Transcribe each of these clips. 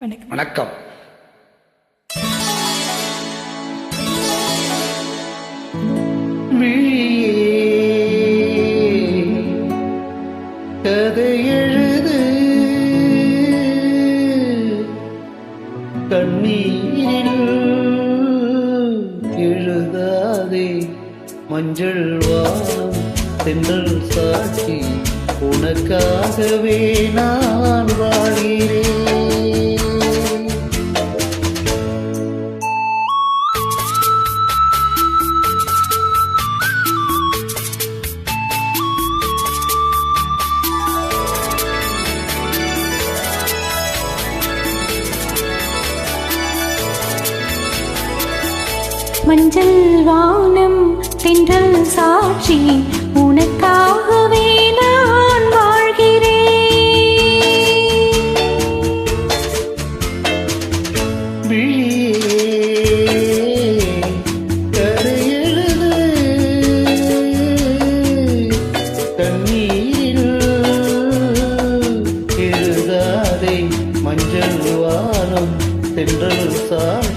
வணக்கம். கதை எழுது. கண்ணீரில் எழுதாதே மஞ்சள் வானம் தென்றல் சாட்சி. உனக்காகவே நான் வாழ்கிறேன். மஞ்சள் வானம் தென்றல் சாட்சி உனக்காகவே நான் வாழ்கிறேன். தண்ணீரில் மஞ்சள் வானம் தென்றல் சாட்சி.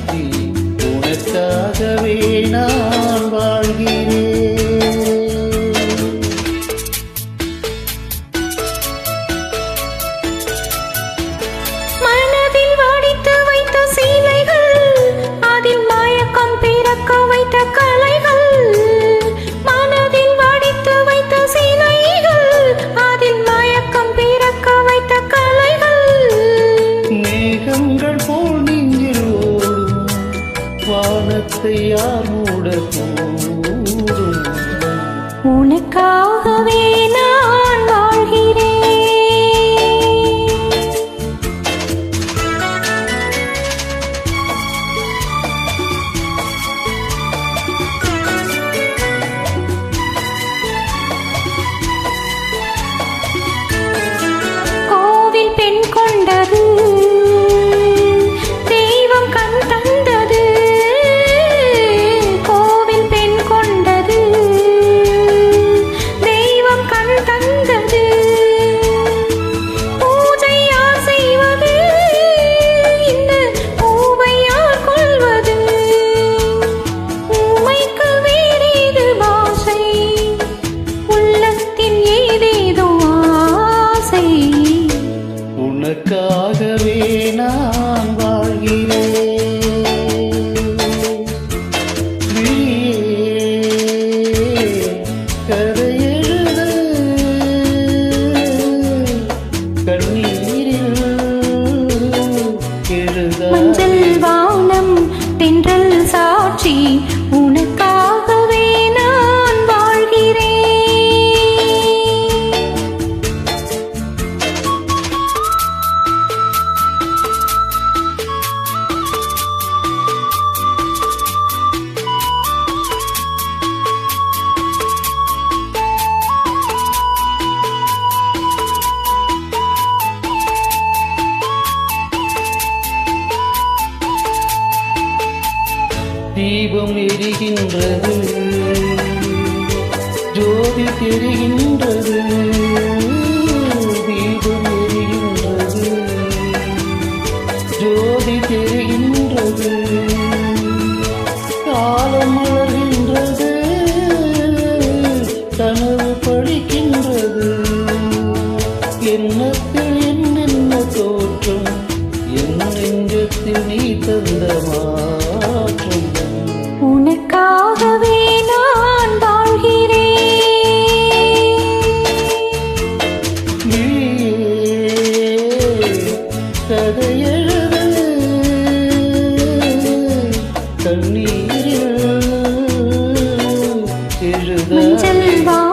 வானத்தை யார் மூடக்கூடும்? உனக்காகவே தீபம் எரிகின்றது. ஜோதி தெரிகின்றது. தீபம் எரிகின்றது. ஜோதி தெரிகின்றது. காலம் மலர் 门前面包。